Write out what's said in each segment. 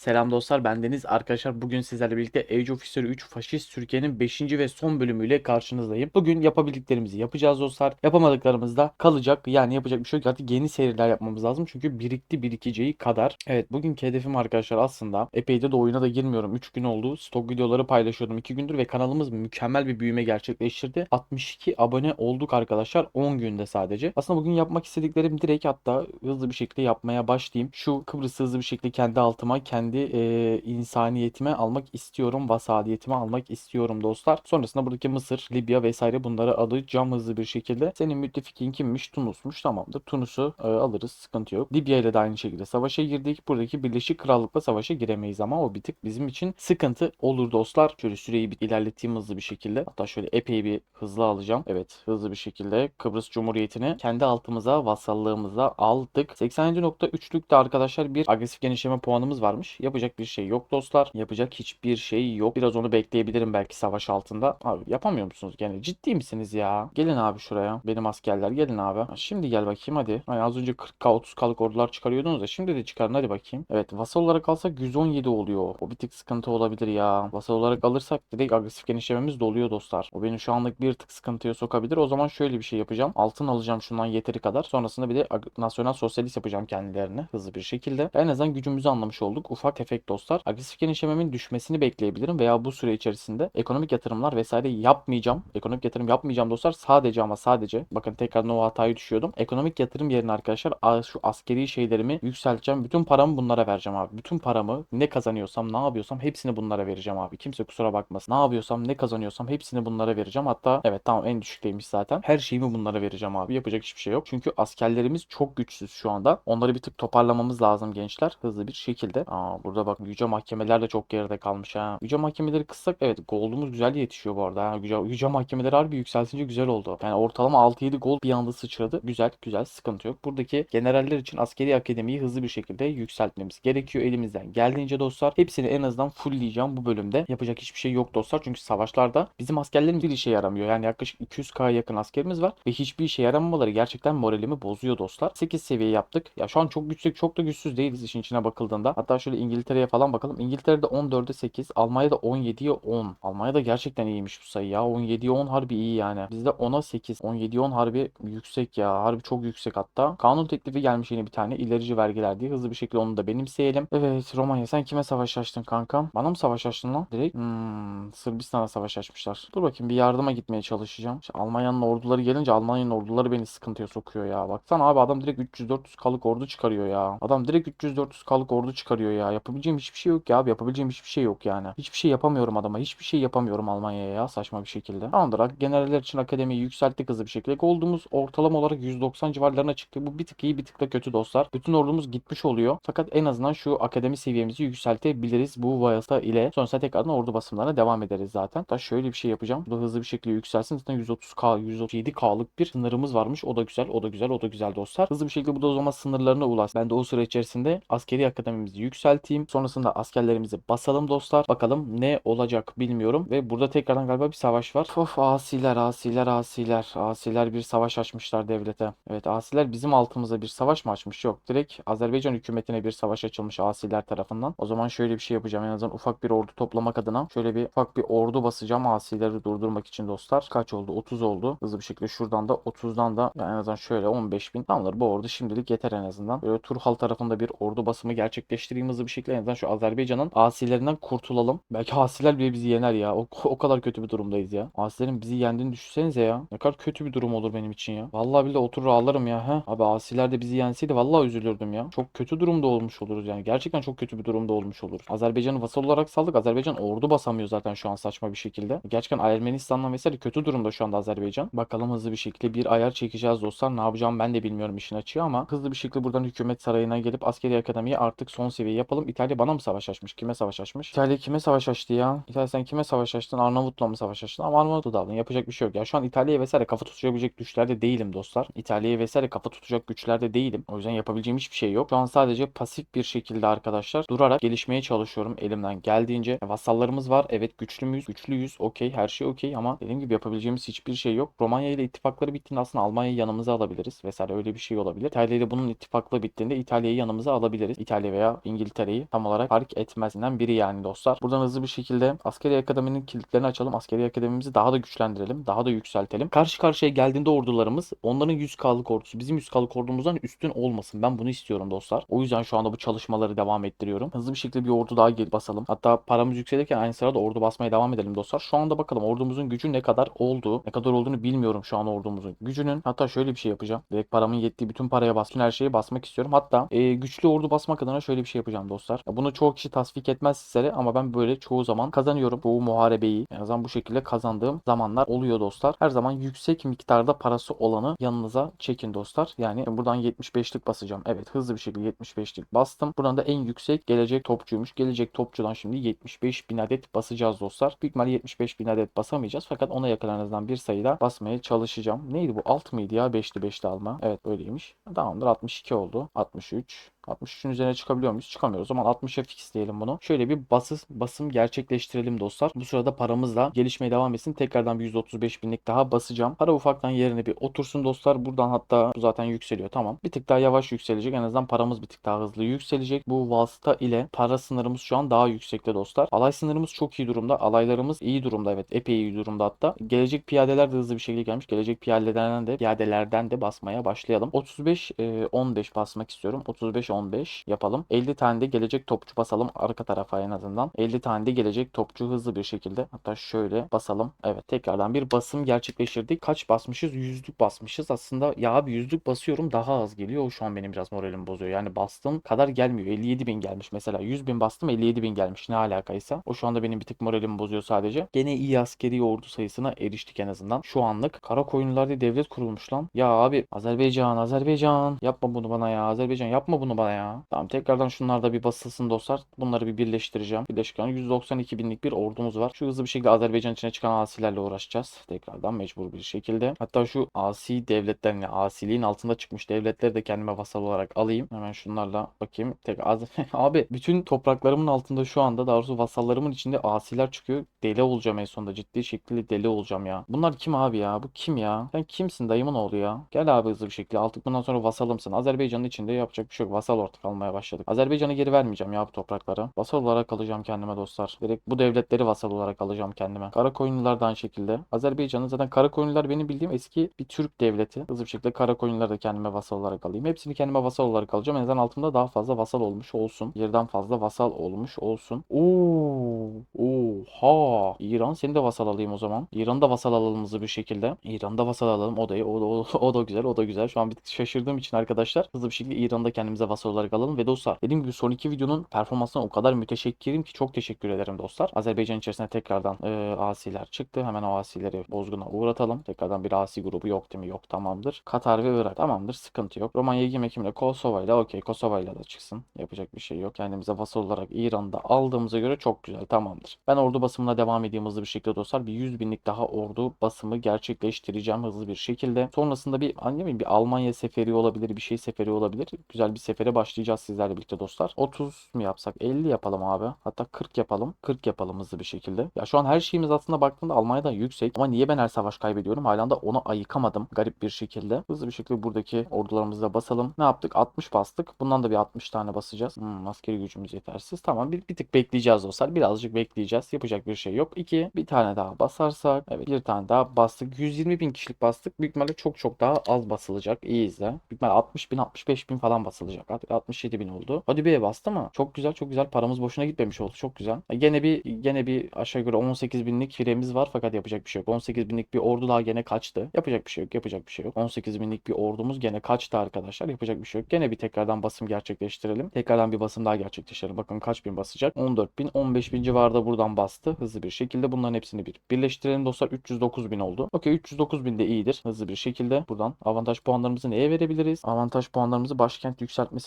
Selam dostlar ben Deniz. Arkadaşlar bugün sizlerle birlikte Age of History 3 Faşist Türkiye'nin 5. ve son bölümüyle karşınızdayım. Bugün yapabildiklerimizi yapacağız dostlar. Yapamadıklarımız da kalacak. Yani yapacak bir şey yok. Artık yeni seriler yapmamız lazım. Çünkü birikti birikeceği kadar. Evet bugünkü hedefim arkadaşlar aslında epeyde de oyuna da girmiyorum. 3 gün oldu. Stok videoları paylaşıyordum 2 gündür ve kanalımız mükemmel bir büyüme gerçekleştirdi. 62 abone olduk arkadaşlar 10 günde sadece. Aslında bugün yapmak istediklerim direkt hatta hızlı bir şekilde yapmaya başlayayım. Şu Kıbrıs'ı hızlı bir şekilde kendi altıma, kendi e, insaniyetime almak istiyorum. Vasadiyetime almak istiyorum dostlar. Sonrasında buradaki Mısır, Libya vesaire bunları alacağım hızlı bir şekilde. Senin müttefikin kimmiş? Tunus'muş. Tamamdır. Tunus'u e, alırız. Sıkıntı yok. Libya ile de aynı şekilde savaşa girdik. Buradaki Birleşik Krallık'la savaşa giremeyiz ama o bir tık bizim için sıkıntı olur dostlar. Şöyle süreyi bir ilerleteyim hızlı bir şekilde. Hatta şöyle epey bir hızlı alacağım. Evet hızlı bir şekilde Kıbrıs Cumhuriyeti'ni kendi altımıza, vasallığımıza aldık. 87.3'lükte arkadaşlar bir agresif genişleme puanımız varmış. Yapacak bir şey yok dostlar. Yapacak hiçbir şey yok. Biraz onu bekleyebilirim belki savaş altında. Abi yapamıyor musunuz gene? Ciddi misiniz ya? Gelin abi şuraya. Benim askerler gelin abi. Şimdi gel bakayım hadi. Hani az önce 40k 30k'lık ordular çıkarıyordunuz da şimdi de çıkarın hadi bakayım. Evet vasal olarak alsak 117 oluyor. O bir tık sıkıntı olabilir ya. Vasal olarak alırsak direkt agresif genişlememiz doluyor dostlar. O beni şu anlık bir tık sıkıntıya sokabilir. O zaman şöyle bir şey yapacağım. Altın alacağım şundan yeteri kadar. Sonrasında bir de nasyonel sosyalist yapacağım kendilerine hızlı bir şekilde. En azından gücümüzü anlamış olduk. Ufak tefek dostlar. Agresif genişlememin düşmesini bekleyebilirim veya bu süre içerisinde ekonomik yatırımlar vesaire yapmayacağım. Ekonomik yatırım yapmayacağım dostlar. Sadece ama sadece bakın tekrar o hatayı düşüyordum. Ekonomik yatırım yerine arkadaşlar şu askeri şeylerimi yükselteceğim. Bütün paramı bunlara vereceğim abi. Bütün paramı ne kazanıyorsam ne yapıyorsam hepsini bunlara vereceğim abi. Kimse kusura bakmasın. Ne yapıyorsam ne kazanıyorsam hepsini bunlara vereceğim. Hatta evet tamam en düşükteymiş zaten. Her şeyimi bunlara vereceğim abi. Yapacak hiçbir şey yok. Çünkü askerlerimiz çok güçsüz şu anda. Onları bir tık toparlamamız lazım gençler. Hızlı bir şekilde. Aa, burada bak yüce mahkemeler de çok geride kalmış ha. Yüce mahkemeleri kıssak evet gold'umuz güzel yetişiyor bu arada. Ha. Yüce, yüce mahkemeleri harbi yükseltince güzel oldu. Yani ortalama 6-7 gold bir anda sıçradı. Güzel güzel sıkıntı yok. Buradaki generaller için askeri akademiyi hızlı bir şekilde yükseltmemiz gerekiyor elimizden. Geldiğince dostlar hepsini en azından fullleyeceğim bu bölümde. Yapacak hiçbir şey yok dostlar. Çünkü savaşlarda bizim askerlerimiz bir işe yaramıyor. Yani yaklaşık 200k yakın askerimiz var ve hiçbir işe yaramamaları gerçekten moralimi bozuyor dostlar. 8 seviye yaptık. Ya şu an çok güçlü çok da güçsüz değiliz işin içine bakıldığında. Hatta şöyle İngiltere'ye falan bakalım. İngiltere'de 14'e 8, Almanya'da 17'ye 10. Almanya'da gerçekten iyiymiş bu sayı ya. 17'ye 10 harbi iyi yani. Bizde 10'a 8, 17'ye 10 harbi yüksek ya. Harbi çok yüksek hatta. Kanun teklifi gelmiş yeni bir tane. ilerici vergiler diye. Hızlı bir şekilde onu da benimseyelim. Evet Romanya sen kime savaş açtın kankam? Bana mı savaş açtın lan? Direkt hmm, Sırbistan'a savaş açmışlar. Dur bakayım bir yardıma gitmeye çalışacağım. İşte Almanya'nın orduları gelince Almanya'nın orduları beni sıkıntıya sokuyor ya. Baksana abi adam direkt 300-400 kalık ordu çıkarıyor ya. Adam direkt 300-400 kalık ordu çıkarıyor ya. Yapabileceğim hiçbir şey yok ya abi. Yapabileceğim hiçbir şey yok yani. Hiçbir şey yapamıyorum adama. Hiçbir şey yapamıyorum Almanya'ya ya saçma bir şekilde. Tamamdır. Generaller için akademiyi yükselttik hızlı bir şekilde. Gold'umuz ortalama olarak 190 civarlarına çıktı. Bu bir tık iyi bir tık da kötü dostlar. Bütün ordumuz gitmiş oluyor. Fakat en azından şu akademi seviyemizi yükseltebiliriz bu vasıta ile. Sonrasında tekrardan ordu basımlarına devam ederiz zaten. Da şöyle bir şey yapacağım. Bu hızlı bir şekilde yükselsin. Zaten 130k, 137k'lık bir sınırımız varmış. O da güzel, o da güzel, o da güzel dostlar. Hızlı bir şekilde bu da o zaman sınırlarına ulaş. Ben de o süre içerisinde askeri akademimizi yükselteyim. Sonrasında askerlerimizi basalım dostlar. Bakalım ne olacak bilmiyorum. Ve burada tekrardan galiba bir savaş var. Of asiler, asiler, asiler. Asiler bir savaş açmışlar devlete. Evet asiler bizim altımıza bir savaş mı açmış? Yok. Direkt Azerbaycan hükümetine bir savaş açılmış asiler tarafından. O zaman şöyle bir şey yapacağım. En azından ufak bir ordu toplamak adına şöyle bir ufak bir ordu basacağım asileri durdurmak için dostlar. Kaç oldu? 30 oldu. Hızlı bir şekilde şuradan da 30'dan da yani en azından şöyle 15 bin. Tamamdır bu ordu şimdilik yeter en azından. Böyle Turhal tarafında bir ordu basımı gerçekleştireyim hızlı bir şekilde. En azından şu Azerbaycan'ın asilerinden kurtulalım. Belki asiler bile bizi yener ya. O, o kadar kötü bir durumdayız ya. Asilerin bizi yendiğini düşünsenize ya. Ne kadar kötü bir durum olur benim için ya. Vallahi bile oturur ağlarım ya. He. Abi asiler de bizi yenseydi vallahi üzülürdüm ya. Çok kötü durumda olmuş oluruz yani. Gerçekten çok kötü bir durumda olmuş oluruz. Azerbaycan'ı vasal olarak saldık. Azerbaycan ordu basamıyor zaten şu an saçma bir şekilde. Gerçekten Ermenistan'dan vesaire kötü durumda şu anda Azerbaycan. Bakalım hızlı bir şekilde bir ayar çekeceğiz dostlar. Ne yapacağım ben de bilmiyorum işin açığı ama hızlı bir şekilde buradan hükümet sarayına gelip askeri akademiyi artık son seviye yapalım. İtalya bana mı savaş açmış? Kime savaş açmış? İtalya kime savaş açtı ya? İtalya sen kime savaş açtın? Arnavut'la mı savaş açtın? Ama Arnavut'u da aldın. Yapacak bir şey yok. Ya şu an İtalya'ya vesaire kafa tutabilecek güçlerde değilim dostlar. İtalya'ya vesaire kafa tutacak güçlerde değilim. O yüzden yapabileceğim hiçbir şey yok. Şu an sadece pasif bir şekilde arkadaşlar durarak gelişmeye çalışıyorum elimden geldiğince. Ya, Vassallarımız var. Evet güçlü müyüz? Güçlüyüz. Okey. Her şey okey ama dediğim gibi yapabileceğimiz hiçbir şey yok. Romanya ile ittifakları bittiğinde aslında Almanya'yı yanımıza alabiliriz. Vesaire öyle bir şey olabilir. İtalya ile bunun ittifaklığı bittiğinde İtalya'yı yanımıza alabiliriz. İtalya veya İngiltere daireyi tam olarak fark etmezinden biri yani dostlar. Buradan hızlı bir şekilde askeri akademinin kilitlerini açalım. Askeri akademimizi daha da güçlendirelim. Daha da yükseltelim. Karşı karşıya geldiğinde ordularımız onların 100K'lık ordusu bizim 100K'lık ordumuzdan üstün olmasın. Ben bunu istiyorum dostlar. O yüzden şu anda bu çalışmaları devam ettiriyorum. Hızlı bir şekilde bir ordu daha gelip basalım. Hatta paramız yükselirken aynı sırada ordu basmaya devam edelim dostlar. Şu anda bakalım ordumuzun gücü ne kadar oldu. Ne kadar olduğunu bilmiyorum şu an ordumuzun gücünün. Hatta şöyle bir şey yapacağım. Direkt paramın yettiği bütün paraya bas. Her şeye basmak istiyorum. Hatta e, güçlü ordu basmak adına şöyle bir şey yapacağım dostlar. Ya bunu çoğu kişi tasvik etmez sizlere ama ben böyle çoğu zaman kazanıyorum. Çoğu muharebeyi en azından bu şekilde kazandığım zamanlar oluyor dostlar. Her zaman yüksek miktarda parası olanı yanınıza çekin dostlar. Yani buradan 75'lik basacağım. Evet hızlı bir şekilde 75'lik bastım. Buradan da en yüksek gelecek topçuymuş. Gelecek topçudan şimdi 75 bin adet basacağız dostlar. Büyük ihtimalle 75 bin adet basamayacağız. Fakat ona yakın en azından bir sayıda basmaya çalışacağım. Neydi bu? Alt mıydı ya? 5'li 5'li alma. Evet böyleymiş. Tamamdır 62 oldu. 63. 63'ün üzerine çıkabiliyor muyuz? Çıkamıyoruz. O zaman 60'a fixleyelim bunu. Şöyle bir bası, basım gerçekleştirelim dostlar. Bu sırada paramız da gelişmeye devam etsin. Tekrardan bir 135 binlik daha basacağım. Para ufaktan yerine bir otursun dostlar. Buradan hatta bu zaten yükseliyor. Tamam. Bir tık daha yavaş yükselecek. En azından paramız bir tık daha hızlı yükselecek. Bu vasıta ile para sınırımız şu an daha yüksekte dostlar. Alay sınırımız çok iyi durumda. Alaylarımız iyi durumda. Evet epey iyi durumda hatta. Gelecek piyadeler de hızlı bir şekilde gelmiş. Gelecek piyadelerden de piyadelerden de basmaya başlayalım. 35 e, 15 basmak istiyorum. 35 15 yapalım. 50 tane de gelecek topçu basalım arka tarafa en azından. 50 tane de gelecek topçu hızlı bir şekilde. Hatta şöyle basalım. Evet tekrardan bir basım gerçekleştirdik. Kaç basmışız? Yüzlük basmışız. Aslında ya abi yüzlük basıyorum daha az geliyor. Şu an benim biraz moralimi bozuyor. Yani bastığım kadar gelmiyor. 57 bin gelmiş mesela. 100 bin bastım 57 bin gelmiş. Ne alakaysa. O şu anda benim bir tık moralimi bozuyor sadece. Gene iyi askeri ordu sayısına eriştik en azından. Şu anlık. Kara koyunlarda devlet kurulmuş lan. Ya abi Azerbaycan Azerbaycan. Yapma bunu bana ya. Azerbaycan yapma bunu bana ya. Tamam tekrardan şunlar da bir basılsın dostlar. Bunları bir birleştireceğim. Birleşik 192 binlik bir ordumuz var. Şu hızlı bir şekilde Azerbaycan içine çıkan asilerle uğraşacağız. Tekrardan mecbur bir şekilde. Hatta şu asi devletlerin, yani asiliğin altında çıkmış devletleri de kendime vasal olarak alayım. Hemen şunlarla bakayım. Tek az... Abi bütün topraklarımın altında şu anda daha doğrusu vasallarımın içinde asiler çıkıyor. Deli olacağım en sonunda. Ciddi şekilde deli olacağım ya. Bunlar kim abi ya? Bu kim ya? Sen kimsin dayımın oğlu ya? Gel abi hızlı bir şekilde. Artık bundan sonra vasalımsın. Azerbaycan'ın içinde yapacak bir şey yok. Vasal ortak almaya başladık. Azerbaycan'a geri vermeyeceğim ya bu toprakları. Vasal olarak alacağım kendime dostlar. Direkt bu devletleri vasal olarak alacağım kendime. Karakoyunlular da aynı şekilde. Azerbaycan'ın zaten Karakoyunlular benim bildiğim eski bir Türk devleti. Hızlı bir şekilde Karakoyunluları da kendime vasal olarak alayım. Hepsini kendime vasal olarak alacağım. En azından altımda daha fazla vasal olmuş olsun. Yerden fazla vasal olmuş olsun. Oo, oha. İran seni de vasal alayım o zaman. İran'ı da vasal alalım hızlı bir şekilde. İran'da vasal alalım. O da iyi. O o, o da güzel. O da güzel. Şu an bir tık şaşırdığım için arkadaşlar hızlı bir şekilde İran'da kendimize vasal olarak alalım ve dostlar dediğim gibi son iki videonun performansına o kadar müteşekkirim ki çok teşekkür ederim dostlar. Azerbaycan içerisinde tekrardan e, asiler çıktı. Hemen o asileri bozguna uğratalım. Tekrardan bir asi grubu yok değil mi? Yok tamamdır. Katar ve Irak tamamdır. Sıkıntı yok. Romanya Egim Ekim'le Kosova ile okey Kosova ile de çıksın. Yapacak bir şey yok. Kendimize vasal olarak İran'da aldığımıza göre çok güzel tamamdır. Ben ordu basımına devam edeyim hızlı bir şekilde dostlar. Bir 100 binlik daha ordu basımı gerçekleştireceğim hızlı bir şekilde. Sonrasında bir anne mi bir Almanya seferi olabilir, bir şey seferi olabilir. Güzel bir sefere başlayacağız sizlerle birlikte dostlar. 30 mu yapsak? 50 yapalım abi. Hatta 40 yapalım. 40 yapalım hızlı bir şekilde. Ya şu an her şeyimiz aslında baktığında Almanya'dan yüksek. Ama niye ben her savaş kaybediyorum? Hala da onu ayıkamadım. Garip bir şekilde. Hızlı bir şekilde buradaki ordularımızı da basalım. Ne yaptık? 60 bastık. Bundan da bir 60 tane basacağız. Hmm, askeri gücümüz yetersiz. Tamam bir, bir tık bekleyeceğiz dostlar. Birazcık bekleyeceğiz. Yapacak bir şey yok. 2. Bir tane daha basarsak. Evet bir tane daha bastık. 120 bin kişilik bastık. Büyük ihtimalle çok çok daha az basılacak. İyi izle. Büyük ihtimalle 60 bin 65 bin falan basılacak. Artık 67 bin oldu. Hadi be bastı mı? Çok güzel çok güzel. Paramız boşuna gitmemiş oldu. Çok güzel. Gene bir gene bir aşağı yukarı 18 binlik firemiz var fakat yapacak bir şey yok. 18 binlik bir ordu daha gene kaçtı. Yapacak bir şey yok. Yapacak bir şey yok. 18 binlik bir ordumuz gene kaçtı arkadaşlar. Yapacak bir şey yok. Gene bir tekrardan basım gerçekleştirelim. Tekrardan bir basım daha gerçekleştirelim. Bakın kaç bin basacak? 14 bin 15 bin civarında buradan bastı. Hızlı bir şekilde bunların hepsini bir birleştirelim dostlar. 309 bin oldu. Okey 309 bin de iyidir. Hızlı bir şekilde buradan avantaj puanlarımızı neye verebiliriz? Avantaj puanlarımızı başkent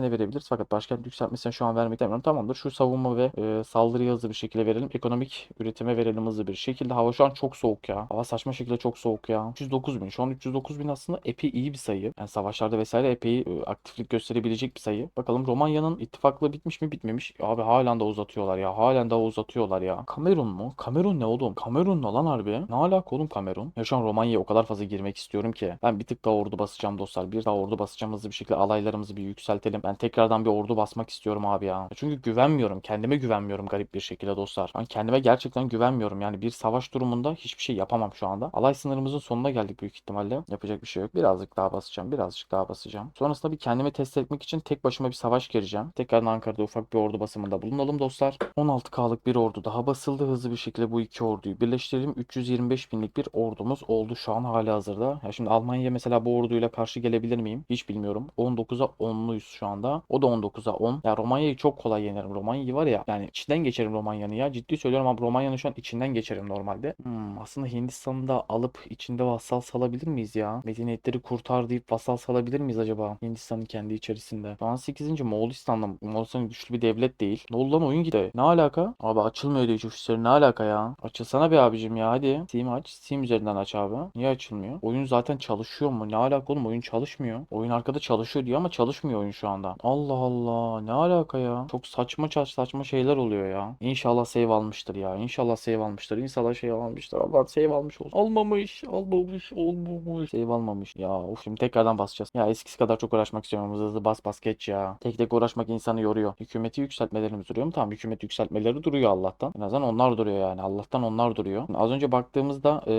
yükseltmesine verebiliriz. Fakat başkent yükseltmesine şu an vermek istemiyorum. Tamamdır. Şu savunma ve e, saldırıya hızlı bir şekilde verelim. Ekonomik üretime verelim hızlı bir şekilde. Hava şu an çok soğuk ya. Hava saçma şekilde çok soğuk ya. 309 bin. Şu an 309 bin aslında epey iyi bir sayı. Yani savaşlarda vesaire epey e, aktiflik gösterebilecek bir sayı. Bakalım Romanya'nın ittifaklığı bitmiş mi bitmemiş. Abi halen de uzatıyorlar ya. Halen daha uzatıyorlar ya. Kamerun mu? Kamerun ne oğlum? Kamerun ne lan harbi? Ne alaka oğlum Kamerun? Ya şu an Romanya'ya o kadar fazla girmek istiyorum ki. Ben bir tık daha ordu basacağım dostlar. Bir daha ordu basacağım hızlı bir şekilde alaylarımızı bir yükseltelim. Tekrardan bir ordu basmak istiyorum abi ya. Çünkü güvenmiyorum. Kendime güvenmiyorum garip bir şekilde dostlar. Ben kendime gerçekten güvenmiyorum. Yani bir savaş durumunda hiçbir şey yapamam şu anda. Alay sınırımızın sonuna geldik büyük ihtimalle. Yapacak bir şey yok. Birazcık daha basacağım. Birazcık daha basacağım. Sonrasında bir kendimi test etmek için tek başıma bir savaş gireceğim. Tekrardan Ankara'da ufak bir ordu basımında bulunalım dostlar. 16K'lık bir ordu daha basıldı. Hızlı bir şekilde bu iki orduyu birleştirelim. 325 binlik bir ordumuz oldu şu an hali hazırda. Ya şimdi Almanya'ya mesela bu orduyla karşı gelebilir miyim? Hiç bilmiyorum. 19'a 10'luyuz şu anda. O da 19'a 10. Ya Romanya'yı çok kolay yenerim. Romanya'yı var ya yani içinden geçerim Romanya'nın ya. Ciddi söylüyorum ama Romanya'nın şu an içinden geçerim normalde. Hmm, aslında Hindistan'ı da alıp içinde vassal salabilir miyiz ya? Medeniyetleri kurtar deyip vassal salabilir miyiz acaba? Hindistan'ın kendi içerisinde. Şu an 8. Moğolistan'da. Moğolistan güçlü bir devlet değil. Ne oldu lan oyun gitti. Ne alaka? Abi açılmıyor diyor ofisleri ne alaka ya? Açılsana be abicim ya hadi. Steam aç. Steam üzerinden aç abi. Niye açılmıyor? Oyun zaten çalışıyor mu? Ne alaka oğlum? Oyun çalışmıyor. Oyun arkada çalışıyor diyor ama çalışmıyor oyun şu anda. Allah Allah. Ne alaka ya? Çok saçma saç- saçma şeyler oluyor ya. İnşallah save almıştır ya. İnşallah save almıştır. İnşallah şey almıştır. Allah save almış olsun. Almamış. Almamış. Olmamış. Save almamış. Ya of şimdi tekrardan basacağız. Ya eskisi kadar çok uğraşmak istiyorum. Hızlı hızlı bas bas geç ya. Tek tek uğraşmak insanı yoruyor. Hükümeti yükseltmelerimiz duruyor mu? Tamam hükümet yükseltmeleri duruyor Allah'tan. En azından onlar duruyor yani. Allah'tan onlar duruyor. Az önce baktığımızda e,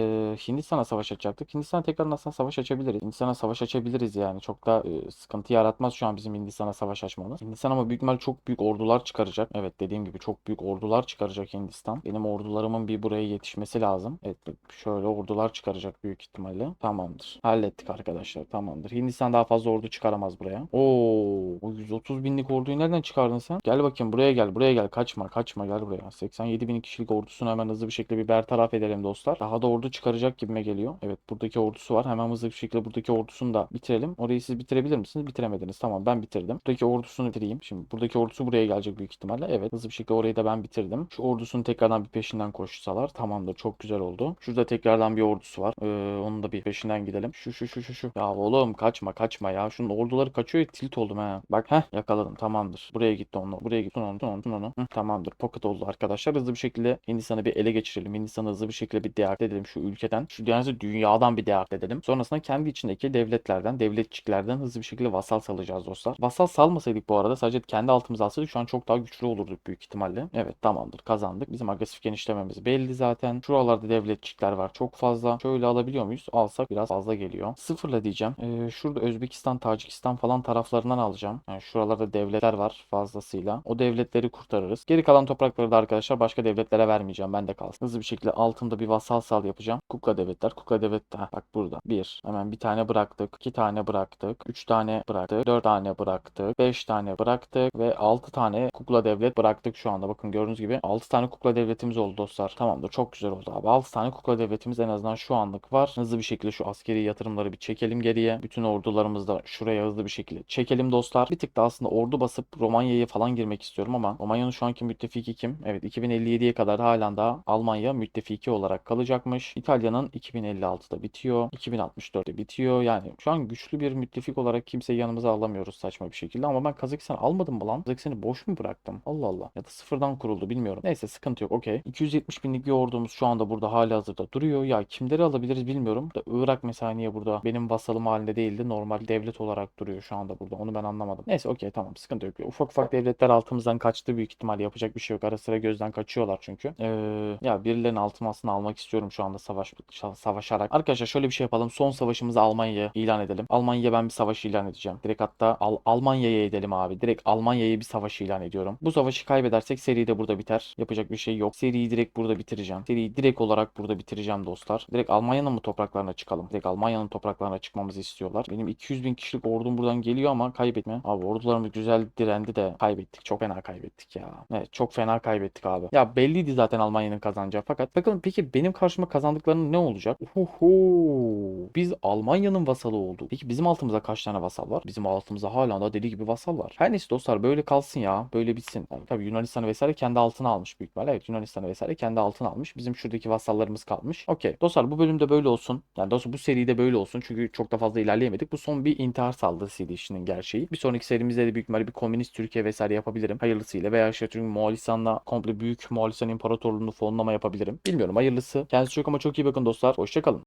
Hindistan'a savaş açacaktık. Hindistan'a tekrar aslında savaş açabiliriz. Hindistan'a savaş açabiliriz yani. Çok da e, sıkıntı yaratmaz şu an bizim Hindistan'a savaş açmamız. Hindistan ama büyük ihtimal çok büyük ordular çıkaracak. Evet dediğim gibi çok büyük ordular çıkaracak Hindistan. Benim ordularımın bir buraya yetişmesi lazım. Evet şöyle ordular çıkaracak büyük ihtimalle. Tamamdır. Hallettik arkadaşlar. Tamamdır. Hindistan daha fazla ordu çıkaramaz buraya. Oo, o 130 binlik orduyu nereden çıkardın sen? Gel bakayım buraya gel. Buraya gel. Kaçma kaçma gel buraya. 87 bin kişilik ordusunu hemen hızlı bir şekilde bir bertaraf edelim dostlar. Daha da ordu çıkaracak gibime geliyor. Evet buradaki ordusu var. Hemen hızlı bir şekilde buradaki ordusunu da bitirelim. Orayı siz bitirebilir misiniz? Bitiremediniz. Tamam ben bitirdim. Buradaki ordusunu bitireyim. Şimdi buradaki ordusu buraya gelecek büyük ihtimalle. Evet hızlı bir şekilde orayı da ben bitirdim. Şu ordusunu tekrardan bir peşinden koşsalar tamamdır. Çok güzel oldu. Şurada tekrardan bir ordusu var. Ee, onun da bir peşinden gidelim. Şu şu şu şu şu. Ya oğlum kaçma kaçma ya. Şunun orduları kaçıyor ya tilt oldum ha. Bak heh yakaladım tamamdır. Buraya gitti onu. Buraya gitti onu. Onu onu. Hı, tamamdır. Pocket oldu arkadaşlar. Hızlı bir şekilde Hindistan'ı bir ele geçirelim. Hindistan'ı hızlı bir şekilde bir deakte edelim şu ülkeden. Şu yani dünyadan bir deakte edelim. Sonrasında kendi içindeki devletlerden, devletçiklerden hızlı bir şekilde vasal salacağız dostlar. Vasal salmasaydık bu arada sadece kendi altımıza alsaydık şu an çok daha güçlü olurduk büyük ihtimalle. Evet tamamdır kazandık. Bizim agresif genişlememiz belli zaten. Şuralarda devletçikler var çok fazla. Şöyle alabiliyor muyuz? Alsak biraz fazla geliyor. Sıfırla diyeceğim. Ee, şurada Özbekistan, Tacikistan falan taraflarından alacağım. Yani şuralarda devletler var fazlasıyla. O devletleri kurtarırız. Geri kalan toprakları da arkadaşlar başka devletlere vermeyeceğim. Ben de kalsın. Hızlı bir şekilde altında bir vasal sal yapacağım. Kukla devletler. Kukla devlet Heh, bak burada. Bir. Hemen bir tane bıraktık. iki tane bıraktık. Üç tane bıraktık. Dört tane bıraktık. Beş tane bıraktık. Ve altı tane kukla devlet bıraktık şu anda. Bakın gördüğünüz gibi altı tane kukla devletimiz oldu dostlar. Tamamdır. Çok güzel oldu abi. Altı tane kukla devletimiz en azından şu anlık var. Hızlı bir şekilde şu askeri yatırımları bir çekelim geriye. Bütün ordularımızı da şuraya hızlı bir şekilde çekelim dostlar. Bir tık da aslında ordu basıp Romanya'ya falan girmek istiyorum ama Romanya'nın şu anki müttefiki kim? Evet 2057'ye kadar halen daha Almanya müttefiki olarak kalacakmış. İtalya'nın 2056'da bitiyor. 2064'te bitiyor. Yani şu an güçlü bir müttefik olarak kimseyi yanımıza alamıyoruz saçma bir şekilde. Ama ben Kazakistan almadım mı lan? Kazakistan'ı boş mu bıraktım? Allah Allah. Ya da sıfırdan kuruldu bilmiyorum. Neyse sıkıntı yok. Okey. 270 binlik bir ordumuz şu anda burada hali hazırda duruyor. Ya kimleri alabiliriz bilmiyorum. Da Irak mesela niye burada benim vasalım halinde değildi. Normal devlet olarak duruyor şu anda burada. Onu ben anlamadım. Neyse okey tamam sıkıntı yok. Ufak ufak devletler altımızdan kaçtı büyük ihtimal yapacak bir şey yok. Ara sıra gözden kaçıyorlar çünkü. Ee, ya birilerinin altın aslında almak istiyorum şu anda savaş savaşarak. Arkadaşlar şöyle bir şey yapalım. Son savaşımızı Almanya'ya ilan edelim. Almanya'ya ben bir savaş ilan edeceğim. Direkt hatta Al Almanya'ya edelim abi. Direkt Almanya'ya bir savaş ilan ediyorum. Bu savaşı kaybedersek seri de burada biter. Yapacak bir şey yok. Seriyi direkt burada bitireceğim. Seriyi direkt olarak burada bitireceğim dostlar. Direkt Almanya'nın mı topraklarına çıkalım? Direkt Almanya'nın topraklarına çıkmamızı istiyorlar. Benim 200 bin kişilik ordum buradan geliyor ama kaybetme. Abi ordularımız güzel direndi de kaybettik. Çok fena kaybettik ya. Evet çok fena kaybettik abi. Ya belliydi zaten Almanya'nın kazanacağı. Fakat bakalım peki benim karşıma kazandıklarının ne olacak? Uhu. Biz Almanya'nın vasalı olduk. Peki bizim altımızda kaç tane vasal var? Bizim altımızda hala da deli gibi vasal var. Her neyse dostlar böyle kalsın ya. Böyle bitsin. Yani tabii Yunanistan'ı vesaire kendi altına almış büyük ihtimalle. Evet Yunanistan'ı vesaire kendi altına almış. Bizim şuradaki vasallarımız kalmış. Okey. Dostlar bu bölümde böyle olsun. Yani dostlar bu seride böyle olsun. Çünkü çok da fazla ilerleyemedik. Bu son bir intihar saldırısıydı işinin gerçeği. Bir sonraki serimizde de büyük ihtimalle bir komünist Türkiye vesaire yapabilirim. Hayırlısıyla veya işte çünkü Moğolistan'la komple büyük Moğolistan İmparatorluğu'nu fonlama yapabilirim. Bilmiyorum hayırlısı. Kendinize çok ama çok iyi bakın dostlar. Hoşçakalın.